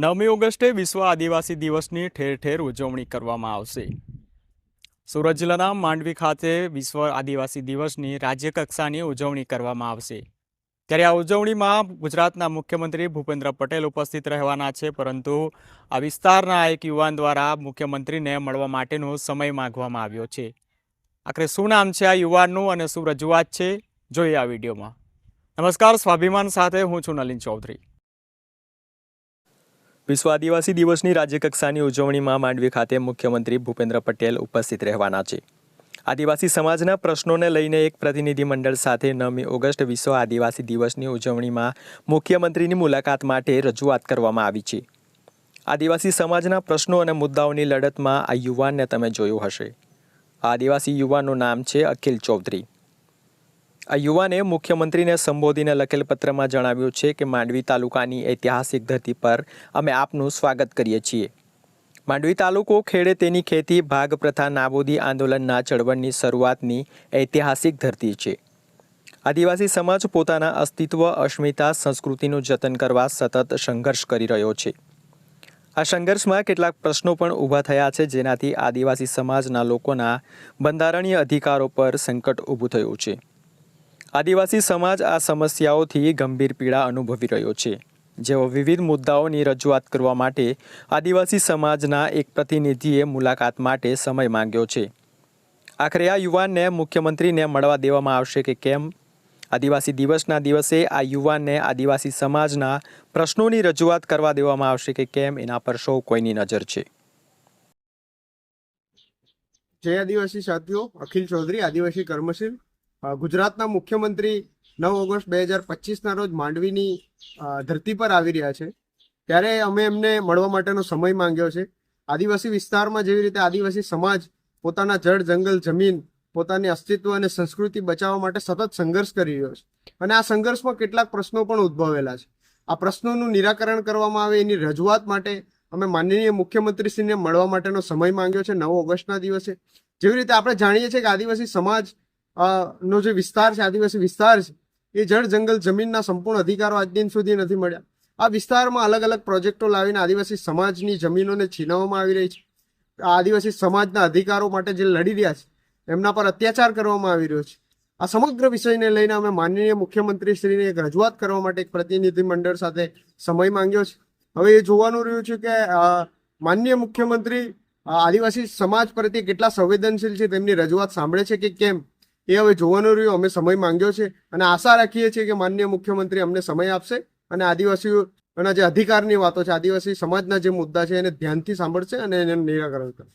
નવમી ઓગસ્ટે વિશ્વ આદિવાસી દિવસની ઠેર ઠેર ઉજવણી કરવામાં આવશે. સુરત જિલ્લાના માંડવી ખાતે વિશ્વ આદિવાસી દિવસની રાજ્યકક્ષાની ઉજવણી કરવામાં આવશે. ત્યારે આ ઉજવણીમાં ગુજરાતના મુખ્યમંત્રી ભૂપેન્દ્ર પટેલ ઉપસ્થિત રહેવાના છે, પરંતુ આ વિસ્તારના એક યુવાન દ્વારા મુખ્યમંત્રીને મળવા માટેનો સમય માંગવામાં આવ્યો છે. આખરે શું નામ છે આ યુવાનનું અને શું રજૂઆત છે? જોઈએ આ વિડીયોમાં. નમસ્કાર, સ્વાભિમાન સાથે હું છું નલિન ચૌધરી. વિશ્વ આદિવાસી દિવસની રાજ્યકક્ષાની ઉજવણીમાં માંડવી ખાતે મુખ્યમંત્રી ભૂપેન્દ્ર પટેલ ઉપસ્થિત રહેવાના છે. આદિવાસી સમાજના પ્રશ્નોને લઈને એક પ્રતિનિધિમંડળ સાથે નવમી ઓગસ્ટ વિશ્વ આદિવાસી દિવસની ઉજવણીમાં મુખ્યમંત્રીની મુલાકાત માટે રજૂઆત કરવામાં આવી છે. આદિવાસી સમાજના પ્રશ્નો અને મુદ્દાઓની લડતમાં આ યુવાનને તમે જોયું હશે. આદિવાસી યુવાનનું નામ છે અખિલ ચૌધરી. આ યુવાને મુખ્યમંત્રીને સંબોધીને લખેલ પત્રમાં જણાવ્યું છે કે માંડવી તાલુકાની ઐતિહાસિક ધરતી પર અમે આપનું સ્વાગત કરીએ છીએ. માંડવી તાલુકો ખેડે તેની ખેતી ભાગ પ્રથા નાબૂદી આંદોલનના ચળવળની શરૂઆતની ઐતિહાસિક ધરતી છે. આદિવાસી સમાજ પોતાના અસ્તિત્વ, અસ્મિતા, સંસ્કૃતિનું જતન કરવા સતત સંઘર્ષ કરી રહ્યો છે. આ સંઘર્ષમાં કેટલાક પ્રશ્નો પણ ઊભા થયા છે, જેનાથી આદિવાસી સમાજના લોકોના બંધારણીય અધિકારો પર સંકટ ઊભું થયું છે. આદિવાસી સમાજ આ સમસ્યાઓથી ગંભીર પીડા અનુભવી રહ્યો છે. જેઓ વિવિધ મુદ્દાઓની રજૂઆત કરવા માટે આદિવાસી સમાજના એક પ્રતિનિધિએ મુલાકાત માટે સમય માંગ્યો છે. આખરે આ યુવાનને મુખ્યમંત્રીને મળવા દેવામાં આવશે કે કેમ? આદિવાસી દિવસના દિવસે આ યુવાનને આદિવાસી સમાજના પ્રશ્નોની રજૂઆત કરવા દેવામાં આવશે કે કેમ એના પર સૌ કોઈની નજર છે. જય આદિવાસી સાથીઓ, અખિલ ચૌધરી, આદિવાસી કર્મશીલ. ગુજરાતના મુખ્યમંત્રી નવ ઓગસ્ટ બે હજાર પચીસના રોજ માંડવીની ધરતી પર આવી રહ્યા છે. ત્યારે અમે એમને મળવા માટેનો સમય માંગ્યો છે. આદિવાસી વિસ્તારમાં જેવી રીતે આદિવાસી સમાજ પોતાના જળ, જંગલ, જમીન, પોતાની અસ્તિત્વ અને સંસ્કૃતિ બચાવવા માટે સતત સંઘર્ષ કરી રહ્યો છે. અને આ સંઘર્ષમાં કેટલાક પ્રશ્નો પણ ઉદ્ભવેલા છે. આ પ્રશ્નોનું નિરાકરણ કરવામાં આવે એની રજૂઆત માટે અમે માનનીય મુખ્યમંત્રીશ્રીને મળવા માટેનો સમય માંગ્યો છે નવ ઓગસ્ટના દિવસે. જેવી રીતે આપણે જાણીએ છીએ કે આદિવાસી સમાજ નો જે વિસ્તાર છે, આદિવાસી વિસ્તાર છે, એ જળ જંગલ જમીનના સંપૂર્ણ અધિકારો આજ દિન સુધી નથી મળ્યા. આ વિસ્તારમાં અલગ અલગ પ્રોજેક્ટો લાવીને આદિવાસી સમાજની જમીનોને છીનવવામાં આવી રહી છે. આદિવાસી સમાજના અધિકારો માટે જે લડી રહ્યા છે, એમના પર અત્યાચાર કરવામાં આવી રહ્યો છે. આ સમગ્ર વિષયને લઈને અમે માનનીય મુખ્યમંત્રીશ્રીને એક રજૂઆત કરવા માટે એક પ્રતિનિધિ મંડળ સાથે સમય માંગ્યો છે. હવે એ જોવાનું રહ્યું છે કે માનનીય મુખ્યમંત્રી આદિવાસી સમાજ પ્રત્યે કેટલા સંવેદનશીલ છે તેમની રજૂઆત સાંભળે છે કે કેમ? એ હવે જોવાનું રહ્યું. અમે સમય માંગ્યો છે અને આશા રાખીએ છીએ કે માનનીય મુખ્યમંત્રી અમને સમય આપશે અને આદિવાસીઓના જે અધિકારની વાતો છે, આદિવાસી સમાજના જે મુદ્દા છે એને ધ્યાનથી સાંભળશે અને એને નિરાકરણ કરશે.